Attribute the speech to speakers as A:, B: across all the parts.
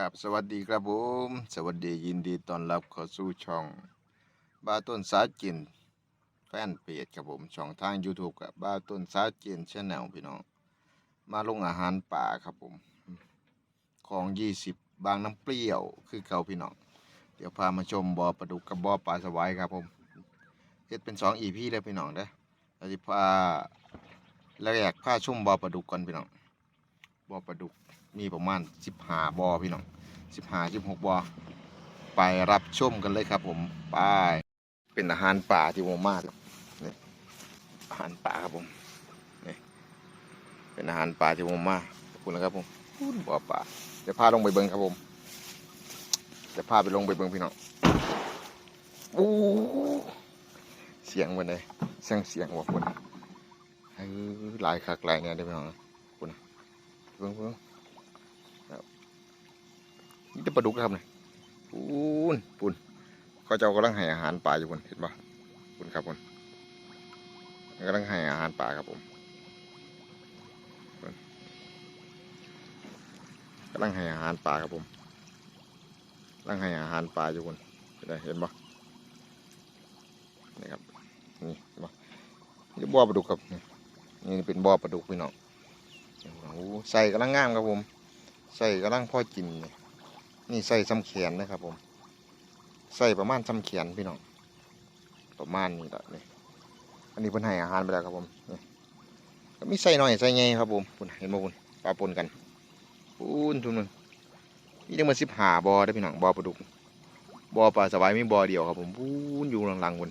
A: กับสวัสดีครับผม สวัสดียินดีต้อนรับเข้าสู่ช่องบ้าต้นสาจินแฟนเพจครับผมช่องทาง YouTube กับบ้าต้นสาจินชาแนลพี่น้องมาลงอาหารป่าครับผม ของยี่สิบบางน้ำเปรี้ยวคือเก่าพี่น้องเดี๋ยวพามาชมบ่อปลาดุกกับบ่อปลาสวายครับผมเฮ็ดเป็นสองอีพีเลยพี่น้องเด้อเราจะพาแล้วอยากพาชมบ่อปลาดุกก่อนพี่น้องบ่อปลาดุก มีประมาณสิบหาบอพี่น้องสิบหาสิบหกบอไปรับชมกันเลยครับ ผมไปเป็นอาหารป่าที่ผมมากนี่อาหารป่าครับผมนี่เป็นอาหารป่าที่ผมมากขอบคุณนะครับผมพูดบ่อป่าเดี๋ยวพาลงไปเบิ้งครับผมเดี๋ยวพาไปลงไปเบิ้งพี่น้องโอ้เสียงวันไหนเสียงเสียงว่าคุณเออหลายคักหลายเนี่ยได้อพี่น้องคุณเบิ้งเบิ้ง นี่จะปลาดุกครับเนี่ยปูนปูนเขาเจ้ากำลังให้อาหารปลาอยู่บนเห็นปะปูนครับปูนกำลังให้อาหารปลาครับผมกำลังให้อาหารปลาครับผมกำลังให้อาหารปลาอยู่บนเห็นไหมเห็นปะนี่ครับนี่เห็นปะนี่บ่อปลาดุกครับนี่เป็นบ่อปลาดุกพี่น้องโอ้ใส่กำลังงามครับผม ใส่กำลังพ่อกินเลยนี่ใส่ซ้ำแขนนะครับผม ใส่ประมาณซ้ำแขนพี่น้อง ประมาณนี้แหละนี่ อันนี้เพิ่นให้อาหารไปแล้วครับผมนี่ก็มีใส่น้อยใส่ใหญ่ครับผมคุณเห็นบ่คุณปลาปนกันปูนทุนมันนี่จังมาสิบหาบอได้พี่น้องบอปลาดุกบอปลาสวายมีบอเดียวครับผมปูนอยู่หลังๆคุณ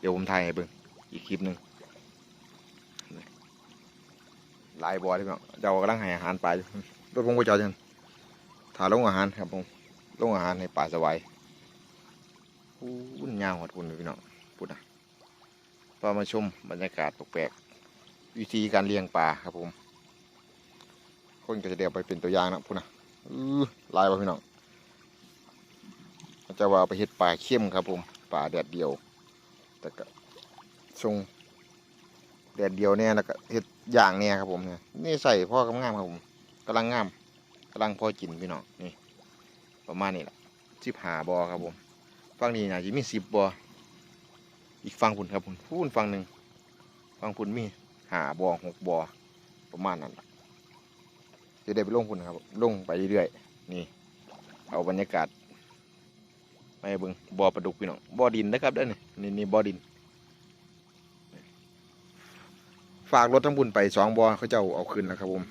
A: เดี๋ยวผมถ่ายให้เบิ่งอีกคลิปหนึ่งลายบอได้อพี่น้องเจ้ากำลังให้อาหารปลาอยู่ รถผมก็จอดอยู่ถาลงอาหารครับผมลงอาหารให้ป่าสวายวุ่นยาวหดหุ่นพี่น้องพูดนะพามาชมบรรยากาศแปลกๆวิธีการเลี้ยงปลาครับผม คนก็จะเดียวไปเป็นตัวอย่างนะพูดนะอือลายป่ะพี่น้องจะว่าไปเฮ็ดปลาเข้มครับผมปลาแดดเดียว แต่ก็ทรงแดดเดียวเนี่ยแล้วก็เฮ็ดอย่างเนี่ยครับผมเนี่ยนี่ใส่พ่อกำงามครับผม กำลังงามกำลังพอกินพี่น้องนี่ ประมาณนี้แหละสิบหาบอครับผมฝั่งนี้นะจะมีสิบบออีกฝั่งพุ่นครับผมพูนฝั่งหนึ่งฝั่งพุ่นมีหาบอหกบอประมาณนั้นจะได้ไปลงพุ่นครับลงไปเรื่อยๆนี่ เอาบรรยากาศไปเบิ่งบอปลาดุกพี่น้องบอดินนะครับด้อนี่นี่นี่บอดิน ฝากรถทั้งบุญไปสองบอเขาเจ้าเอาคืนแล้วครับผม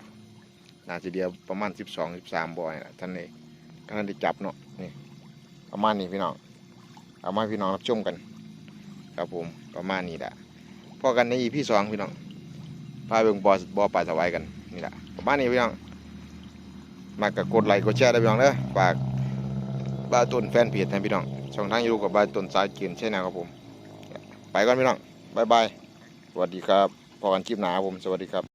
A: น่าจะเดียวประมาณสิบสองสิบสามบอยนะท่านนี่ท่านได้จับเนาะนี่ประมาณนี้พี่น้องเอามาพี่น้องรับชมกัน ครับผมประมาณนี้แหละพอกันในอีพี่สองพี่น้องพาเบิ่งบอบอปลาสวายกันนี่แหละประมาณนี้พี่น้องมากกดไลค์กดแชร์ได้พี่น้องเด้อฝากบ้าต้นแฟนเพจให้พี่น้องช่องทางยูทูบกับบ้านต้นสายเกียนใช่นวครับผม ไปก่อนพี่น้องบายบายสวัสดีครับพอกันคลิปหนาครับผมสวัสดีครับ